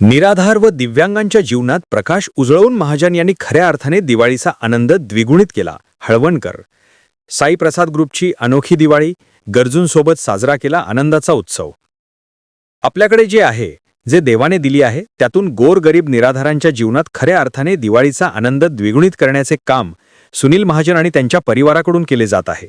निराधार व दिव्यांगांच्या जीवनात प्रकाश उजळवून महाजन यांनी खऱ्या अर्थाने दिवाळीचा आनंद द्विगुणित केला. हळवणकर. साई प्रसाद ग्रुपची अनोखी दिवाळी गरजूंसोबत साजरा केला आनंदाचा उत्सव. आपल्याकडे जे आहे जे देवाने दिली आहे त्यातून गोरगरीब निराधारांच्या जीवनात खऱ्या अर्थाने दिवाळीचा आनंद द्विगुणित करण्याचे काम सुनील महाजन आणि त्यांच्या परिवाराकडून केले जात आहे.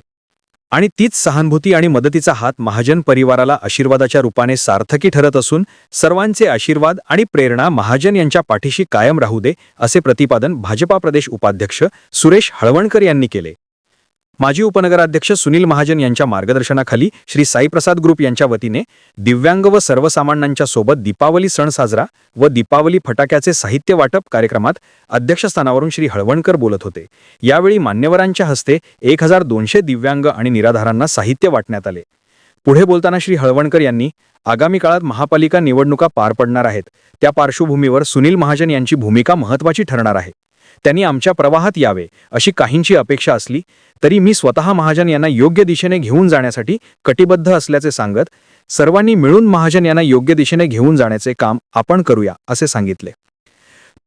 आणि तीच सहानुभूती आणि मदतीचा हात महाजन परिवाराला आशीर्वादाच्या रूपाने सार्थकी ठरत असून सर्वांचे आशीर्वाद आणि प्रेरणा महाजन यांच्या पाठीशी कायम राहू दे असे प्रतिपादन भाजपा प्रदेश उपाध्यक्ष सुरेश हळवणकर यांनी केले. माजी उपनगराध्यक्ष सुनील महाजन यांच्या मार्गदर्शनाखाली श्री साईप्रसाद ग्रुप यांच्या वतीने दिव्यांग व सर्वसामान्यांच्या सोबत दीपावली सण साजरा व दीपावली फटाक्याचे साहित्य वाटप कार्यक्रमात अध्यक्षस्थानावरून श्री हळवणकर बोलत होते. यावेळी मान्यवरांच्या हस्ते एक हजार दोनशे दिव्यांग आणि निराधारांना साहित्य वाटण्यात आले. पुढे बोलताना श्री हळवणकर यांनी आगामी काळात महापालिका निवडणुका पार पडणार आहेत. त्या पार्श्वभूमीवर सुनील महाजन यांची भूमिका महत्त्वाची ठरणार आहे. त्यांनी आमच्या प्रवाहात यावे अशी काहींची अपेक्षा असली तरी मी स्वतः महाजन यांना योग्य दिशेने घेऊन जाण्यासाठी कटिबद्ध असल्याचे सांगत सर्वांनी मिळून महाजन यांना योग्य दिशेने घेऊन जाण्याचे काम आपण करूया असे सांगितले.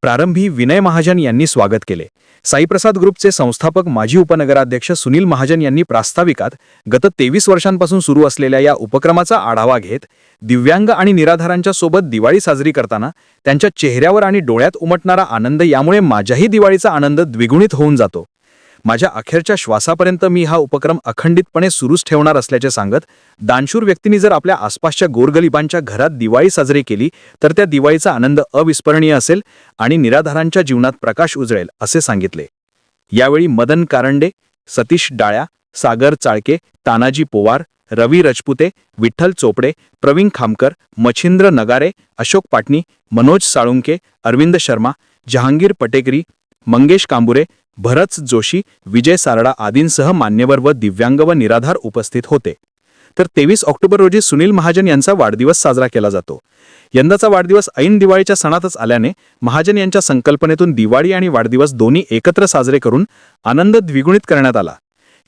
प्रारंभी विनय महाजन यांनी स्वागत केले. साईप्रसाद ग्रुपचे संस्थापक माजी उपनगराध्यक्ष सुनील महाजन यांनी प्रास्ताविकात गत तेवीस वर्षांपासून सुरू असलेल्या या उपक्रमाचा आढावा घेत दिव्यांग आणि निराधारांच्या सोबत दिवाळी साजरी करताना त्यांच्या चेहऱ्यावर आणि डोळ्यात उमटणारा आनंद यामुळे माझ्याही दिवाळीचा आनंद द्विगुणित होऊन जातो. माझ्या अखेरच्या श्वासापर्यंत मी हा उपक्रम अखंडितपणे सुरूच ठेवणार असल्याचे सांगत दानशूर व्यक्तींनी जर आपल्या आसपासच्या गोरगलिबांच्या घरात दिवाळी साजरी केली तर त्या दिवाळीचा आनंद अविस्मरणीय असेल आणि निराधारांच्या जीवनात प्रकाश उजळेल असे सांगितले. यावेळी मदन कारंडे सतीश डाळ्या सागर चाळके तानाजी पोवार रवी रजपुते विठ्ठल चोपडे प्रवीण खामकर मच्छिंद्र नगारे अशोक पाटणी मनोज साळुंके अरविंद शर्मा जहांगीर पटेकरी मंगेश कांबुरे भरत जोशी विजय सारडा आदींसह मान्यवर व दिव्यांग व निराधार उपस्थित होते. तर तेवीस ऑक्टोबर रोजी सुनील महाजन यांचा वाढदिवस साजरा केला जातो. यंदाचा वाढदिवस ऐन दिवाळीच्या सणातच आल्याने महाजन यांच्या संकल्पनेतून दिवाळी आणि वाढदिवस दोन्ही एकत्र साजरे करून आनंद द्विगुणित करण्यात आला.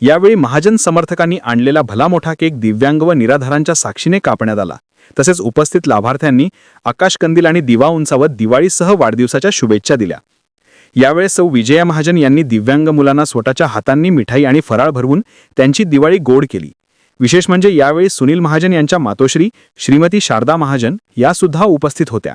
यावेळी महाजन समर्थकांनी आणलेला भला मोठा केक दिव्यांग व निराधारांच्या साक्षीने कापण्यात आला. तसेच उपस्थित लाभार्थ्यांनी आकाशकंदील आणि दिवा उंचावत दिवाळीसह वाढदिवसाच्या शुभेच्छा दिल्या. यावेळेस सौ विजया महाजन यांनी दिव्यांग मुलांना स्वतःच्या हातांनी मिठाई आणि फराळ भरवून त्यांची दिवाळी गोड केली. विशेष म्हणजे यावेळी सुनील महाजन यांच्या मातोश्री श्रीमती शारदा महाजन यासुद्धा उपस्थित होत्या.